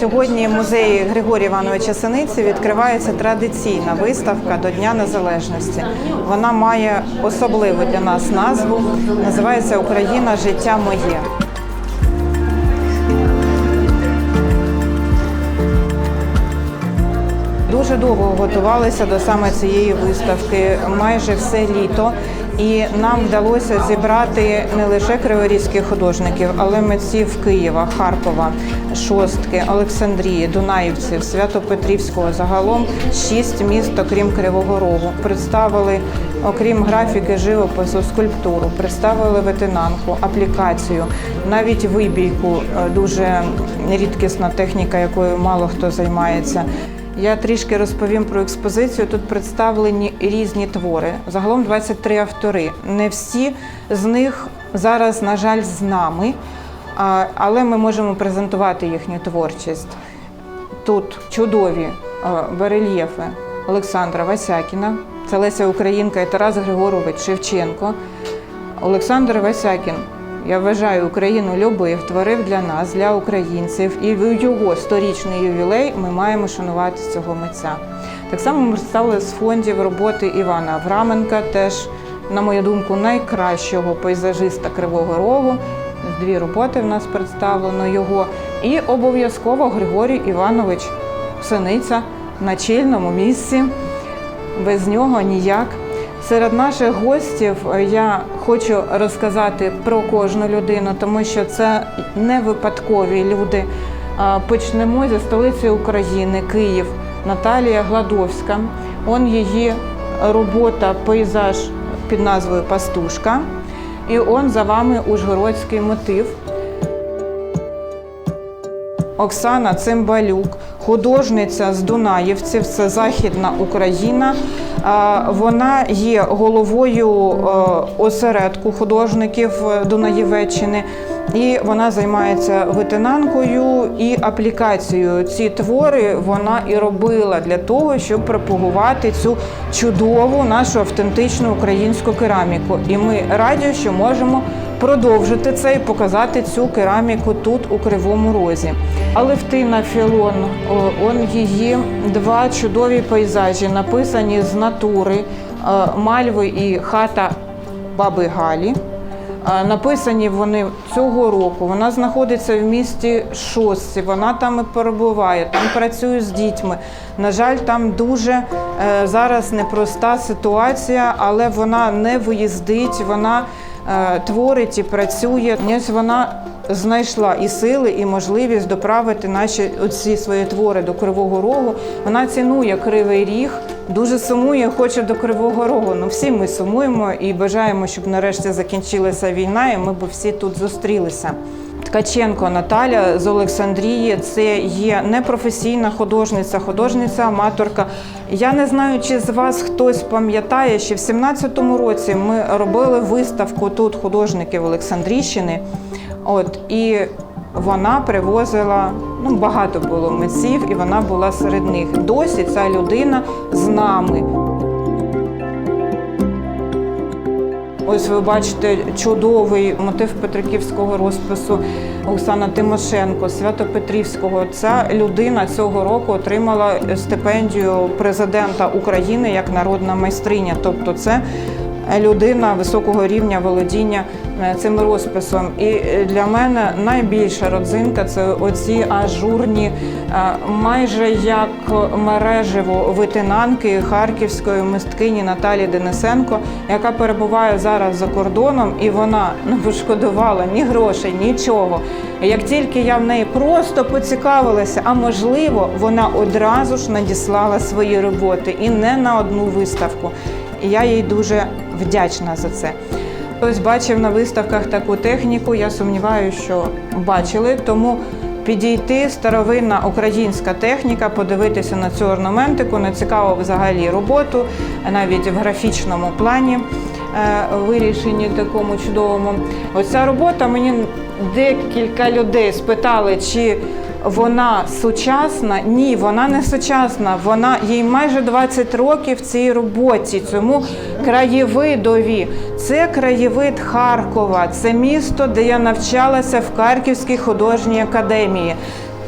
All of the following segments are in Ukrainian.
Сьогодні в музеї Григорія Івановича Синиці відкривається традиційна виставка до Дня Незалежності. Вона має особливу для нас назву. Називається Україна Життя моє. Дуже довго готувалися до саме цієї виставки, майже все літо. І нам вдалося зібрати не лише криворізьких художників, але митців Києва, Харкова, Шостки, Олександрії, Дунаївців, Свято-Петрівського. Загалом шість міст, окрім Кривого Рогу. Представили, окрім графіки, живопису, скульптуру, представили ветенанку, аплікацію, навіть вибійку е, дуже рідкісна техніка, якою мало хто займається. Я трішки розповім про експозицію. Тут представлені різні твори. Загалом 23 автори. Не всі з них зараз, на жаль, з нами, але ми можемо презентувати їхню творчість. Тут чудові е, барельєфи Олександра Васякіна, це Леся Українка і Тарас Григорович Шевченко. Олександр Васякін, я вважаю, Україну любив, творив для нас, для українців. І в його сторічний ювілей ми маємо шанувати цього митця. Так само ми представили з фондів роботи Івана Авраменка, теж, на мою думку, найкращого пейзажиста Кривого Рогу. Дві роботи в нас представлено його. І обов'язково Григорій Іванович Синиця на чільному місці. Без нього ніяк. Серед наших гостів е, я хочу розказати про кожну людину, тому що це не випадкові люди. Почнемо зі столиці України, Київ, Наталія Гладовська. Он її робота, пейзаж під назвою Пастушка. І он за вами Ужгородський мотив. Оксана Цимбалюк, художниця з Дунаївців, це Західна Україна. Вона є головою е, осередку художників е, Дунаєвеччини. І вона займається ветенанкою і аплікацією. Ці твори вона і робила для того, щоб пропагувати цю чудову нашу автентичну українську кераміку. І ми раді, що можемо продовжити це і показати цю кераміку тут у Кривому Розі. Алевтина Філон, о, он її два чудові пейзажі, написані з натури е, Мальви і хата Баби Галі. Е, Написані вони цього року. Вона знаходиться в місті Шостці. Вона там і перебуває, там працює з дітьми. На жаль, там дуже е, зараз непроста ситуація, але вона не виїздить. Вона творить і працює. Ось вона знайшла і сили, і можливість доправити наші оці свої твори до Кривого Рогу. Вона цінує кривий ріг. Дуже сумує, хоче до Кривого Рогу. Ну всі ми сумуємо і бажаємо, щоб нарешті закінчилася війна, і ми б всі тут зустрілися. Ткаченко Наталя з Олександрії це є непрофесійна художниця, художниця-аматорка. Я не знаю, чи з вас хтось пам'ятає, що в 17-му році ми робили виставку тут художників Олександрійщини. От і вона привозила ну багато було митців, і вона була серед них. Досі ця людина з нами. Ось ви бачите чудовий мотив Петриківського розпису Оксана Тимошенко, Свято-Петрівського. Ця людина цього року отримала стипендію президента України як народна майстриня. Тобто, це людина високого рівня володіння цим розписом. І е, для мене найбільша родзинка це оці ажурні, е, майже як мережево витинанки харківської мисткині Наталі Денисенко, яка перебуває зараз за кордоном, і вона не пошкодувала ні грошей, нічого. Як тільки я в неї просто поцікавилася, а можливо, вона одразу ж надіслала свої роботи і не на одну виставку. Я їй дуже вдячна за це. Хтось бачив на виставках таку техніку, я сумніваюся, що бачили. Тому підійти старовинна українська техніка, подивитися на цю орнаментику, на цікаву взагалі роботу, навіть в графічному плані е, вирішенні такому чудовому. Оця робота мені декілька людей спитали, чи вона сучасна? Ні, вона не сучасна. Вона їй майже 20 років цій роботі, цьому краєвидові. Це краєвид Харкова, це місто, де я навчалася в Харківській художній академії.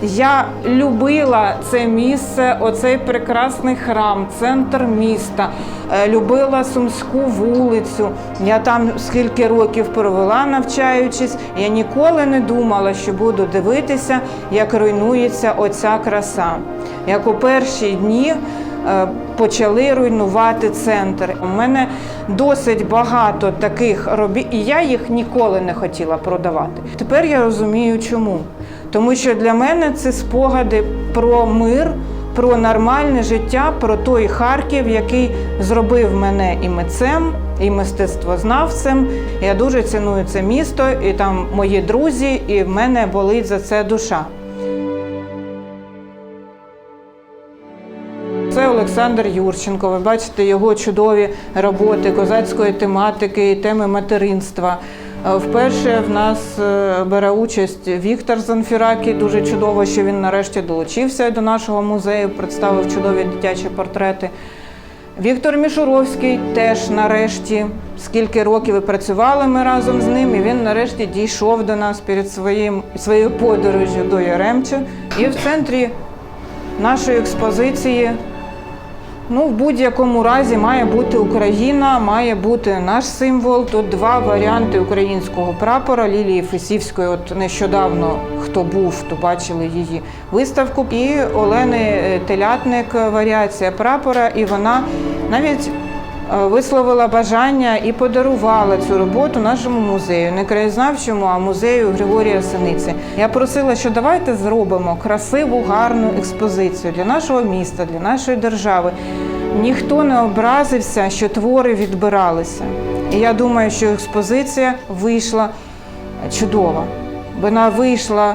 Я любила це місце, оцей прекрасний храм, центр міста. Е, Любила Сумську вулицю. Я там скільки років провела, навчаючись. Я ніколи не думала, що буду дивитися, як руйнується оця краса. Як у перші дні е, почали руйнувати центр. У мене досить багато таких робіт, і я їх ніколи не хотіла продавати. Тепер я розумію, чому. Тому що для мене це спогади про мир, про нормальне життя, про той Харків, який зробив мене і митцем, і мистецтвознавцем. Я дуже ціную це місто, і там мої друзі, і в мене болить за це душа. Це Олександр Юрченко. Ви бачите його чудові роботи козацької тематики і теми материнства. Е, Вперше в нас е, бере участь Віктор Занфіракі. Дуже чудово, що він нарешті долучився до нашого музею, представив чудові дитячі портрети. Віктор Мішуровський теж нарешті, скільки років працювали ми разом з ним, і він нарешті дійшов до нас перед своїм, своєю подорожю до Яремча. І в центрі нашої експозиції Ну, в будь-якому разі має бути Україна, має бути наш символ. Тут два варіанти українського прапора Лілії Фесівської. От нещодавно хто був, то бачили її виставку. І Олени е, Телятник варіація прапора. І вона навіть висловила бажання і подарувала цю роботу нашому музею, не краєзнавчому, а музею Григорія Синиці. Я просила, що давайте зробимо красиву, гарну експозицію для нашого міста, для нашої держави. Ніхто не образився, що твори відбиралися. І я думаю, що експозиція вийшла чудова. Вона вийшла е,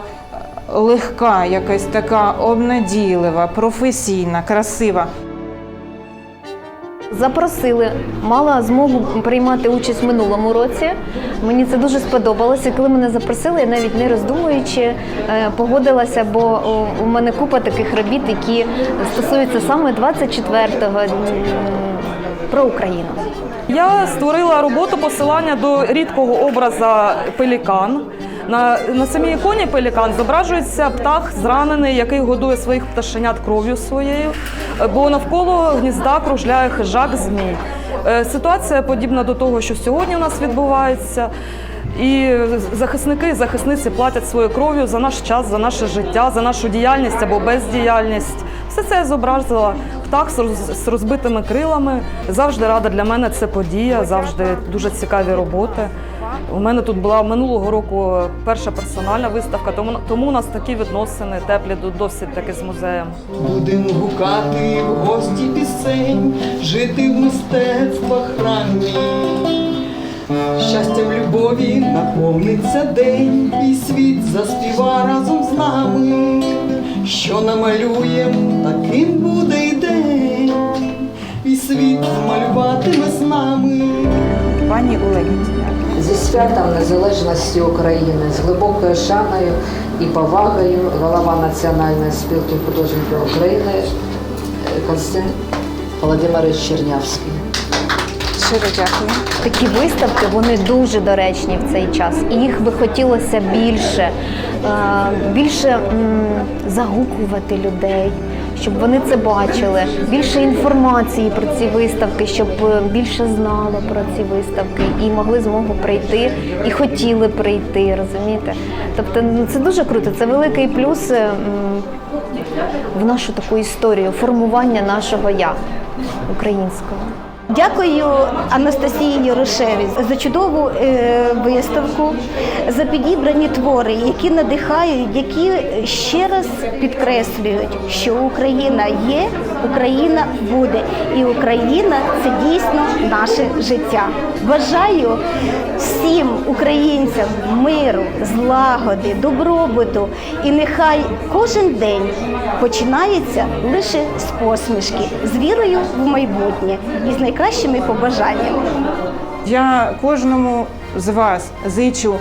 легка, якась така обнадійлива, професійна, красива. Запросили, мала змогу приймати участь в минулому році. Мені це дуже сподобалося. Коли мене запросили, я навіть не роздумуючи е, погодилася, бо у мене купа таких робіт, які стосуються саме 24-го про Україну. Я створила роботу посилання до рідкого образа пелікан. На, на самій іконі пелікан зображується птах зранений, який годує своїх пташенят кров'ю своєю, бо навколо гнізда кружляє хижак змій. Е, Ситуація подібна до того, що сьогодні у нас відбувається. І захисники і захисниці платять своєю кров'ю за наш час, за наше життя, за нашу діяльність або бездіяльність. Все це я зобразила птах з розбитими крилами. Завжди рада для мене це подія, завжди дуже цікаві роботи. У мене тут була минулого року перша персональна виставка, тому, тому у нас такі відносини теплі до- досить таки з музеєм. Будем гукати в гості пісень, жити в мистецтвах храмі. Щастям любові наповниться день, і світ заспіва разом з нами. Що намалюєм, таким буде й день, і світ малюватиме з нами. Пані Олегі. Зі святом незалежності України з глибокою шаною і повагою голова Національної спілки художників України Константин Володимирович Чернявський. Щиро дякую. Такі виставки вони дуже доречні в цей час. І їх би хотілося більше, е, більше загукувати людей, щоб вони це бачили. Більше інформації про ці виставки, щоб е, більше знали про ці виставки і могли змогу прийти, і хотіли прийти, розумієте? Тобто ну, це дуже круто, це великий плюс е, в нашу таку історію формування нашого я українського. Дякую Анастасії Ярошеві за чудову е, виставку, за підібрані твори, які надихають, які ще раз підкреслюють, що Україна є, Україна буде, і Україна це дійсно наше життя. Бажаю всім українцям миру, злагоди, добробуту, і нехай кожен день починається лише з посмішки, з вірою в майбутнє і з найкращими побажаннями. Я кожному з вас зичу,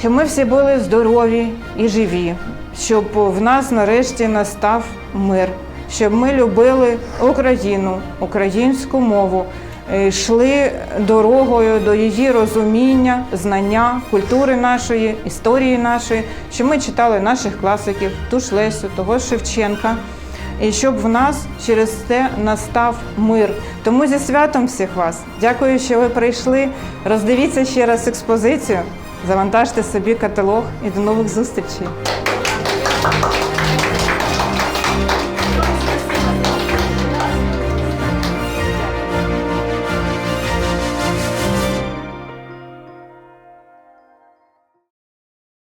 щоб ми всі були здорові і живі, щоб в нас нарешті настав мир, щоб ми любили Україну, українську мову, е, йшли дорогою до її розуміння, знання, культури нашої, історії нашої, що ми читали наших класиків, ту ж Лесю, того ж Шевченка. І щоб в нас через це настав мир. Тому зі святом всіх вас. Дякую, що ви прийшли. Роздивіться ще раз експозицію, завантажте собі каталог і до нових зустрічей.